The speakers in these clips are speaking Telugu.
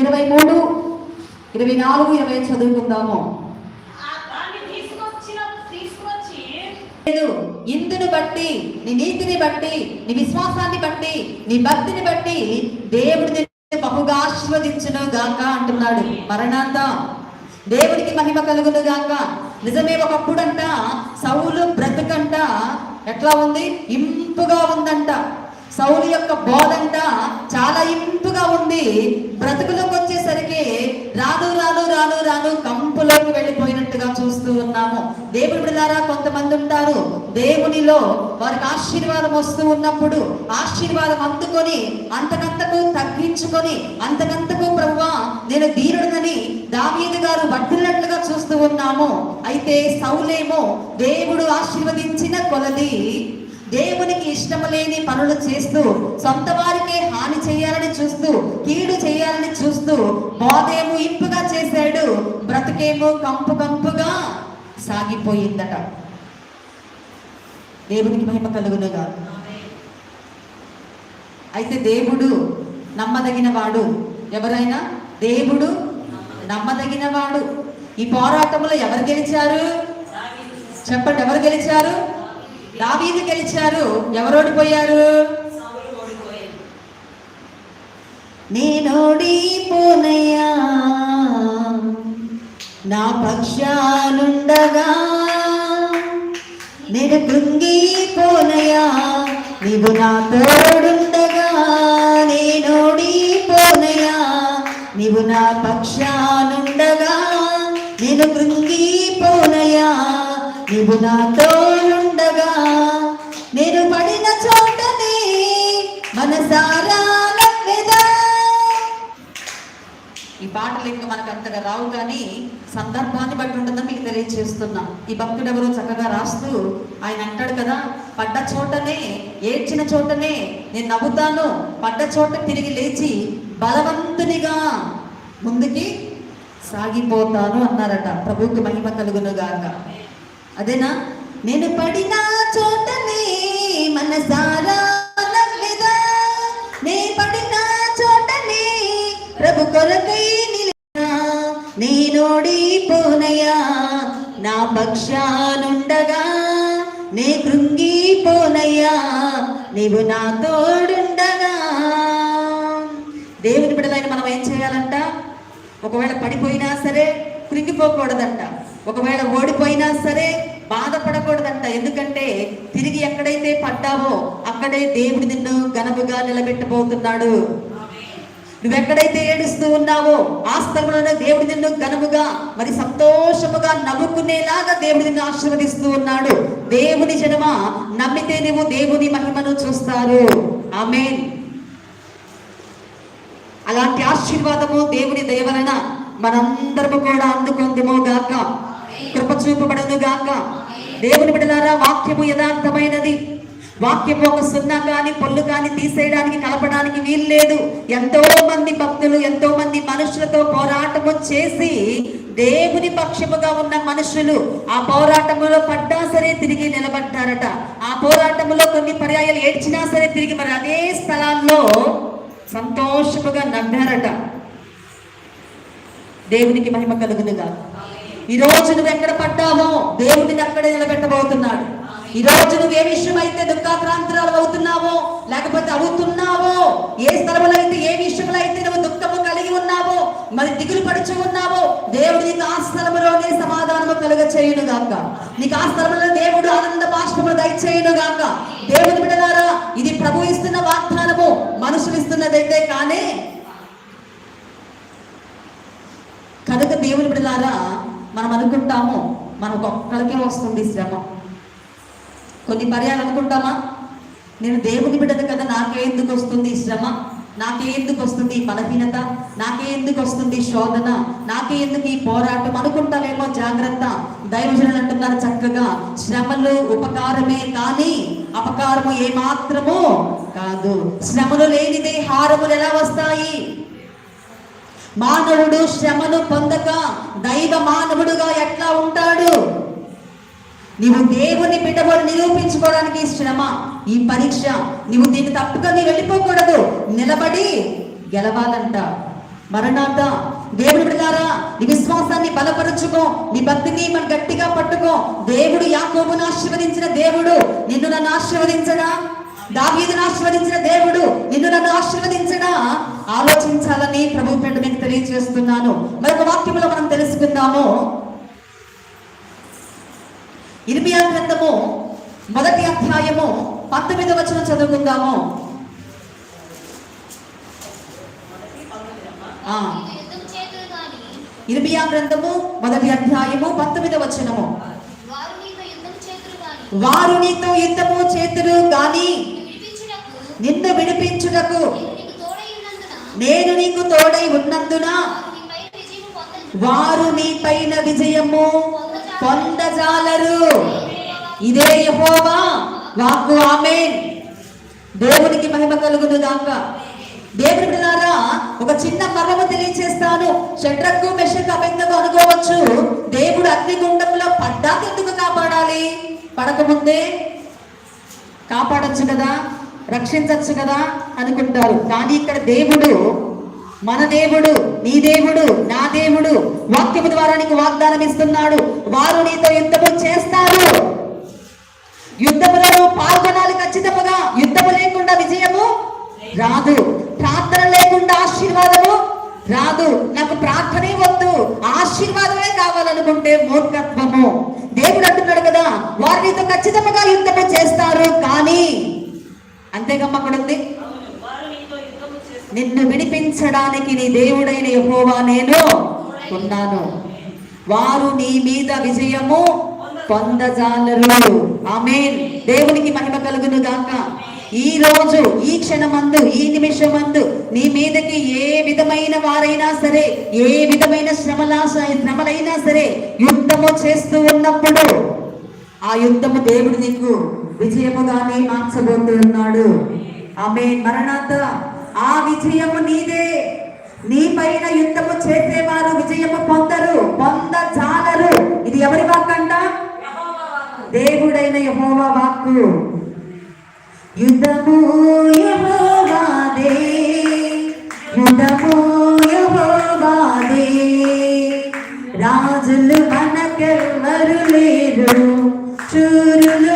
ఇరవై మూడు ఇరవై నాలుగు ఇరవై చదువుకుందాము. లేదు ఇందును బట్టి నీ నీతిని బట్టి నీ విశ్వాసాన్ని బట్టి నీ భక్తిని బట్టి దేవుడు బహుగా ఆశీర్వదించును గాక అంటున్నాడు. మరణాంత దేవునికి మహిమ కలుగును గాక. నిజమే ఒకప్పుడంట సౌలు బ్రతుకంట. ఎట్లా ఉంది? ఇంపుగా ఉందంట. సౌలు యొక్క బోధంట చాలా ఇంపుగా ఉంది బ్రతుకులోకి వచ్చేసరికి రాను రాను రాను రాను కంపులోకి వెళ్ళిపోయినట్టుగా చూస్తూ ఉన్నాము. దేవుడి ద్వారా కొంతమంది ఉంటారు దేవునిలో వారికి ఆశీర్వాదం వస్తూ ఉన్నప్పుడు ఆశీర్వాదం అందుకొని అంతకంతకు తగ్గించుకొని అంతకంతకు ప్రభువా నేను దీనుడినని దావీదు గారు వర్ధిల్లినట్లుగా చూస్తూ ఉన్నాము. అయితే సౌలేమో దేవుడు ఆశీర్వదించిన కొలది దేవునికి ఇష్టం లేని పనులు చేస్తూ సొంత వారికే హాని చేయాలని చూస్తూ కీడు చేయాలని చూస్తూ బోధేమో ఇంపుగా చేశాడు. బ్రతుకేమో కంపు కంపుగా సాగిపోయిందట. దేవునికి మహిమ కలుగునుగా. అయితే దేవుడు నమ్మదగిన వాడు ఎవరైనా? దేవుడు నమ్మదగిన వాడు ఈ పోరాటంలో ఎవరు గెలిచారు? చెప్పండి ఎవరు గెలిచారు? దావీదు గెలిచారు. ఎవరు ఓడిపోయారు. నేనోడిపోనయ్యా నా పక్షానుండగా నేను కృంగిపోనయ్యా నీవు నా తోడుండగా. నేనోడిపోనయ్యా నీవు నా పక్షానుండగా నేను కృంగిపోనయ్యా నీవు నా తోడుండగా మనసారా ఈ పాటలు ఇంకా మనకు అంతగా రావు కానీ సందర్భాన్ని బట్టి ఉంటుందని మీకు తెలియజేస్తున్నా. ఈ భక్తుడు ఎవరో చక్కగా రాస్తూ ఆయన అంటాడు కదా పడ్డ చోటనే ఏడ్చిన చోటనే నేను నవ్వుతాను. పడ్డ చోట తిరిగి లేచి బలవంతునిగా ముందుకి సాగిపోతాను అన్నారట. ప్రభుకి మహిమ కలుగును గాక. అదేనా? నేను పడిన చోటనే మనసారా ప్రభు కొరకై నిలినా నేనోడిపోనయ్యా నా పక్షానుండగా నే కృంగిపోనయ్యా నీవు నా తోడుండగా. దేవుని బిడ్డలైన మనం ఏం చేయాలంట? ఒకవేళ పడిపోయినా సరే కృంగిపోకూడదంట. ఒకవేళ ఓడిపోయినా సరే బాధపడకూడదంట. ఎందుకంటే తిరిగి ఎక్కడైతే పడ్డావో అక్కడే దేవుడు నిన్ను ఘనముగా నిలబెట్టబోతున్నాడు. నువ్వెక్కడైతే ఏడుస్తూ ఉన్నావో ఆ స్థలంలోనే దేవుడు నిన్ను ఘనముగా మరి సంతోషముగా నవ్వుకునేలాగా దేవుడు నిన్ను ఆశీర్వదిస్తూ ఉన్నాడు. దేవుని జనమ నమ్మితే నువ్వు దేవుని మహిమను చూస్తారు. ఆమె అలాంటి ఆశీర్వాదము దేవుని దయవలన మనందరము కూడా అందుకుందుమో గాక. కృప చూపబడను గాక. దేవుని బిడలారా వాక్యము యథార్థమైనది. వాక్యము ఒక సున్నా కానీ పొల్లు కానీ తీసేయడానికి కలపడానికి వీలు లేదు. ఎంతో మంది భక్తులు ఎంతో మంది మనుషులతో పోరాటము చేసి దేవుని పక్షముగా ఉన్న మనుషులు ఆ పోరాటములో పడ్డా సరే తిరిగి నిలబడ్డారట. ఆ పోరాటములో కొన్ని పర్యాయాలు ఏడ్చినా సరే తిరిగి మరి అదే స్థలాల్లో సంతోషముగా నవ్వారట దేవునికి మహిమ కలుగునుగా ఈ రోజు నువ్వు ఎక్కడ పడ్డావో దేవుడిని అక్కడే నిలబెట్టబోతున్నాడు. ఈ రోజు నువ్వు ఏ విషయమైతే అయితే దుఃఖాక్రాంతురాలు అవుతున్నావో లేకపోతే అవుతున్నావో ఏ స్థలంలో అయితే ఏ విషయంలో అయితే నువ్వు దుఃఖము కలిగి ఉన్నావో మరి దిగులు పడుచు ఉన్నావో దేవుడు నీకు ఆ స్థలములోనే సమాధానము కలుగ చేయును గాక. నీకు ఆ స్థలంలో దేవుడు ఆనంద బాష్పము దయచేయును గాక. దేవుని బిడలారా ఇది ప్రభు ఇస్తున్న వాగ్దానము మనుషులు ఇస్తున్నదైతే కానీ కనుక దేవుని బిడలారా మనం అనుకుంటాము మనకు ఒక్కడికే వస్తుంది శ్రమ. కొన్ని పర్యాలు అనుకుంటామా? నేను దేవుని బిడ్డది కదా నాకే ఎందుకు వస్తుంది శ్రమ? నాకే ఎందుకు వస్తుంది బలహీనత? నాకే ఎందుకు వస్తుంది శోధన? నాకే ఎందుకు ఈ పోరాటం? అనుకుంటామేమో జాగ్రత్త. దైవజనులు అంటున్నారు చక్కగా శ్రమలు ఉపకారమే కానీ అపకారము ఏమాత్రము కాదు. శ్రమలు లేనిదే హారములు ఎలా వస్తాయి? మానవుడు శ్రమను పొందక దైవ మానవుడుగా ఎట్లా ఉంటాడు? నీవు దేవుని బిడ్డబడి నిరూపించుకోవడానికి శ్రమ ఈ పరీక్ష నీవు దీన్ని తప్పుగా నీ వెళ్ళిపోకూడదు. నిలబడి గెలవాలంట. మరణాత దేవుడు బిడ్డారా నీ విశ్వాసాన్ని బలపరుచుకో నీ భక్తిని మన గట్టిగా పట్టుకో. దేవుడు యాకోబును ఆశీర్వదించిన దేవుడు నిన్ను నన్ను ఆశీర్వదించడా? దావీదును ఆశీర్వదించిన దేవుడు నిన్ను నన్ను ఆశీర్వదించడా? ఆలోచించాలని ప్రభు పెండు మీకు తెలియజేస్తున్నాను. మరొక వాక్యములో మనం తెలుసుకుందాము. ఇర్మియా గ్రంథము మొదటి అధ్యాయము పంతొమ్మిది వచనం చదువుకుందాము. ఆ, ఇర్మియా గ్రంథము మొదటి అధ్యాయము పంతొమ్మిది వచనము. వారు నీతో యుద్ధము చేతులు గాని నిన్ను విడిపించుటకు నేను నీకు తోడై ఉన్నందున వారు నీ పైన విజయము పొందజాలరు ఇదే యహోవా వాక్కు ఆమేన్. దేవునికి మహిమ కలుగును గాక దేవుని బిడ్డలారా ఒక చిన్న మర్మము తెలియచేస్తాను. షట్రకు మెషకు అభిందకు అనుకోవచ్చు. దేవుడు అగ్నిగుండంలో పడ్డాక ఎందుకు కాపాడాలి? పడకముందే కాపాడొచ్చు కదా రక్షించచ్చు కదా అనుకుంటారు. కానీ ఇక్కడ దేవుడు మన దేవుడు నీ దేవుడు నా దేవుడు వాక్యము ద్వారా నీకు వాగ్దానం ఇస్తున్నాడు. వారు నీతో యుద్ధము చేస్తారు. యుద్ధములో పాల్గొనాలి ఖచ్చితముగా. యుద్ధము లేకుండా విజయము రాదు. ప్రార్థన లేకుండా ఆశీర్వాదము రాదు. నాకు ప్రార్థనే వద్దు. ఆశీర్వాదమే కావాలనుకుంటే మూర్ఖత్వము. దేవుడు అంటున్నాడు కదా వారు నీతో ఖచ్చితంగా యుద్ధము చేస్తారు. కానీ అంతేగమ్మ అక్కడ ఉంది వారు నీతో యుద్ధము చేసి నిన్ను విడిపించడానికి నీ దేవుడైన యహోవా నేను ఉన్నాను. వారు నీ మీద విజయము పొందజాలరు. ఆమె దేవునికి మహిమ కలుగును గాక ఈ రోజు ఈ క్షణమందు ఈ నిమిషమందు నీ మీదకి ఏ విధమైన వారైనా సరే ఏ విధమైన శ్రమలాస శ్రమలైనా సరే యుద్ధము చేస్తూ ఉన్నప్పుడు ఆ యుద్ధము దేవుడు నీకు విజయముగానే మార్చబోతున్నాడు. ఆమె మరణాత ఆ విజయము నీదే. నీ పైన యుద్ధము చేసేవారు విజయము పొందరు పొందజాలరు. ఇది ఎవరి వాక్ అంట దేవుడైన యహోవా వాక్కు. యుద్ధము యహోవాదే. యుద్ధము యహోవాదే. రాజులు మనకెవ్వరు లేరు చూరులు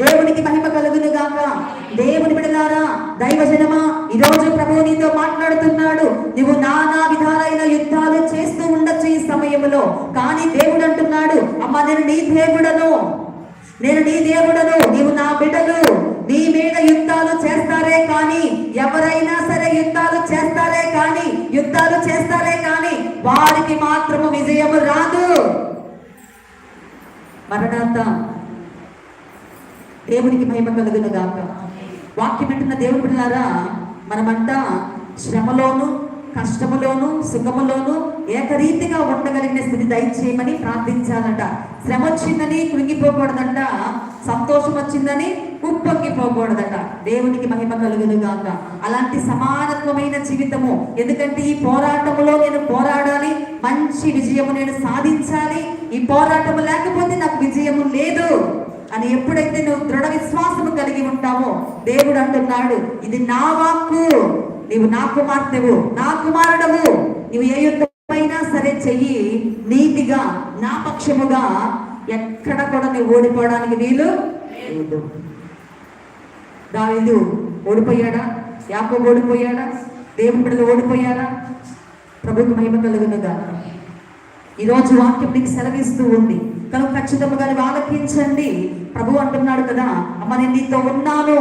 దేవునికి మహిమ కలుగును గాక. దేవుని బిడలారా దైవజనమా ఈ రోజు ప్రభు నీతో మాట్లాడుతున్నాడు. నువ్వు నానా విధాలైన యుద్ధాలు చేస్తూ ఉండొచ్చు ఈ సమయంలో. కానీ దేవుడు అంటున్నాడు అమ్మ నేను నీ దేవుడను. నేను నీ దేవుడను. నీవు నా బిడ్డలు. నీ మీద యుద్ధాలు చేస్తారే కానీ ఎవరైనా యుద్ధాలు చేస్తారే కానీ వారికి మాత్రము విజయము రాదు. మరణాంత. దేవునికి మహిమ కలుగును గాక. వాక్యం పెట్టిన దేవుడు పిల్లారా మనమంతా శ్రమలోను కష్టములోను సుఖములోను ఏకరీతిగా ఉండగలిగిన స్థితి దయచేయమని ప్రార్థించాలంట. శ్రమ వచ్చిందని కృంగిపోకూడదంట. సంతోషం వచ్చిందని ఉప్పొంగిపోకూడదట దేవునికి మహిమ కలుగును గాక అలాంటి సమానత్వమైన జీవితము. ఎందుకంటే ఈ పోరాటములో నేను పోరాడాలి. మంచి విజయము నేను సాధించాలి. ఈ పోరాటము లేకపోతే నాకు విజయము లేదు. అని ఎప్పుడైతే నువ్వు దృఢ విశ్వాసము కలిగి ఉంటావో దేవుడు అంటున్నాడు ఇది నా వాక్కు. నీవు నా కుమార్తెవు నా కుమారుడవు. నీవు ఏ యుద్ధమైనా సరే చెయ్యి. నీతిగా నా పక్షముగా ఎక్కడ కూడా నువ్వు ఓడిపోవడానికి వీలు లేదు. దావిదు ఓడిపోయాడా? యాకో ఓడిపోయాడా? దేవుని బిడ్డలు ఓడిపోయారా? మహిమ కలుగునుగా. ఈరోజు వాక్యం నీకు సెలవిస్తూ ఉంది. కనుక ఖచ్చితంగా నువ్వు ఆలకించండి. ప్రభు అంటున్నాడు కదా అమ్మ నేను నీతో ఉన్నాను.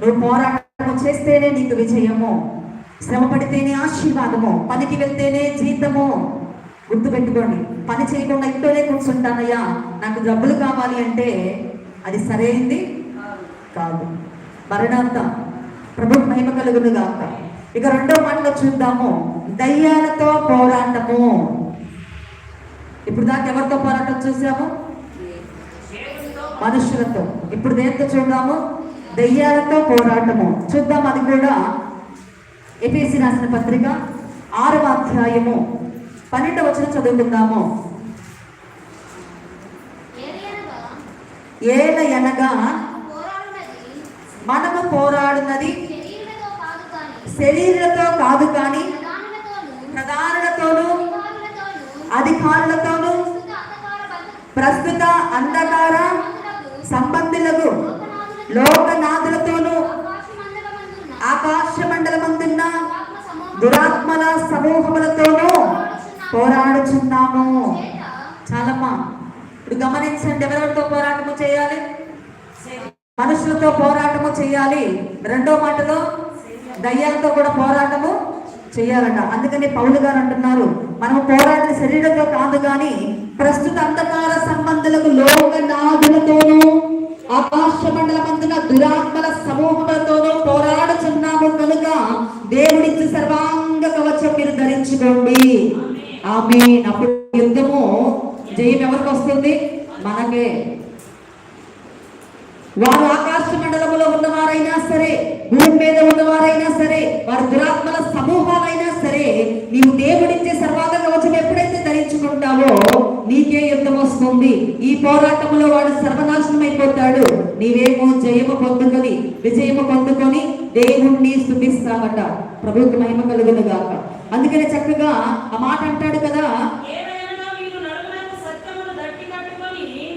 నువ్వు పోరాటం చేస్తేనే నీకు విజయము. శ్రమ పడితేనే ఆశీర్వాదము. పనికి వెళ్తేనే జీతము. గుర్తుపెట్టుకోండి పని చేయకుండా ఇంట్లోనే కూర్చుంటానయ్యా. నాకు డబ్బులు కావాలి అంటే అది సరైంది కాదు. మరణాంత. ప్రభు మహిమ కలుగును గాక. ఇక రెండో మాటలో చూద్దాము. దయ్యాలతో పోరాటము. ఇప్పుడు దాకా ఎవరితో పోరాటం చూసాము? మనుషులతో. ఇప్పుడు దేంతో చూద్దాము? దయ్యాలతో పోరాటము. చూద్దాం అది కూడా. ఎపిఎస్సి రాసిన పత్రిక ఆరవ అధ్యాయము. పన్నెండవ వచనం చదువుకుందాము. ఏలయనగా ఏల ఎనగా మనము పోరాడున్నది శరీరులతో కాదు కానీ ప్రధానులతోనూ అధికారులతోనూ ప్రస్తుత అంధకార సంబంధులకు లోక ఎవరెవరితో పోరాటము చేయాలి. మనుషులతో పోరాటము చేయాలి. రెండో మాటలో దయ్యాలతో కూడా పోరాటము చేయాలంట. అందుకని పౌలు గారు అంటున్నారు మనం పోరాటం శరీరంతో కాదు కానీ ప్రస్తుత అంధకార సంబంధులకు లోకనాథులతోనూ ఆకాశ మండలమందున దురాత్మల సమూహములతోనూ పోరాడుచున్నాము కనుక దేవుడిచ్చి సర్వాంగ కవచం మీరు ధరించుకోండి. ఆమె అప్పుడు యుద్ధము జయం ఎవరికి వస్తుంది? మనకే. వారు ఆకాశ మండలంలో ఉన్నవారైనా సరే భూమి మీద ఉన్నవారైనా సరే వారు దురాత్మల సమూహాలైనా సరే నీవు దేవుడిచ్చే సర్వాంగ కవచం ఎప్పుడైతే ధరించుకుంటావో నీకే యుద్ధం వస్తుంది. ఈ పోరాటంలో వాడు సర్వనాశనం అయిపోతాడు నీవేమో జయము పొందుకొని విజయము పొందుకొని దేవుణ్ణి స్థుతిస్తావట ప్రభుత్వ మహిమ కలుగును గాక. అందుకనే చక్కగా ఆ మాట అంటాడు కదా ఏలయనగా మీరు నడుమునకు సత్యమును దట్టి కట్టుకొని, ఆ నీతి అని మైమరుపు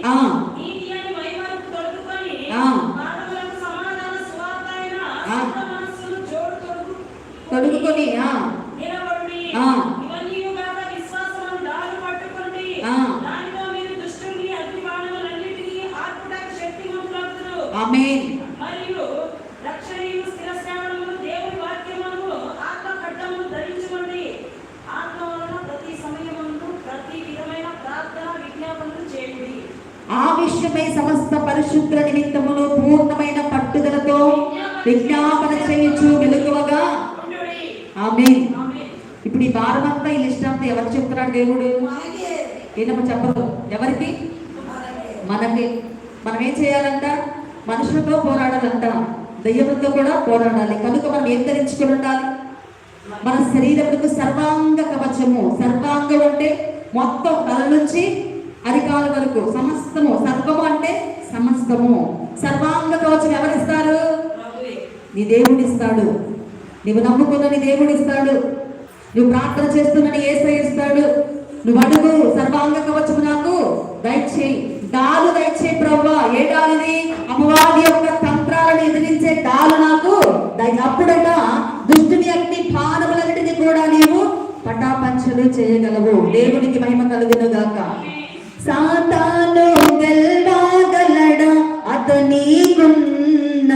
తొడుగుకొని, ఆ విషయమై సమస్త పరిశుద్ధ నిమిత్తమును పూర్ణమైన పట్టుదలతో విజ్ఞాపన చేయించు వెలుగువగా ఆమె ఇప్పుడు ఈ భారం అంతా ఈ లిస్ట్ అంతా ఎవరు చెప్తున్నాడు దేవుడు ఏనమ్మ చెప్పదు ఎవరికి మనకి మనం ఏం చేయాలంట మనుషులతో పోరాడాలంట దయ్యములతో కూడా పోరాడాలి కనుక మనం ఏం ధరించుకుని ఉండాలి మన శరీరములకు సర్వాంగ కవచము సర్వాంగం అంటే మొత్తం తల నుంచి అరికాల వరకు సమస్తము సర్వము అంటే సమస్తము. సర్వాంగ కవచం ఎవరిస్తారు. నీ దేవుడు ఇస్తాడు నువ్వు నమ్ముకున్న నీ దేవుడు ఇస్తాడు నువ్వు ప్రార్థన చేస్తున్న ఏసై ఇస్తాడు. నువ్వు అడుగు సర్వాంగ కవచము నాకు. దయచేయి డాలు దయచేయి ప్రవ్వా. ఏ డాలుది అమ్మవారి యొక్క తంత్రాలను ఎదిరించే డాలు నాకు. దయ అప్పుడట దుష్టుని అగ్ని పానములన్నిటిని కూడా నీవు పటాపంచలు చేయగలవు. దేవునికి మహిమ కలుగును గాక సాతాను గెల్వాగలడా అతనీకున్న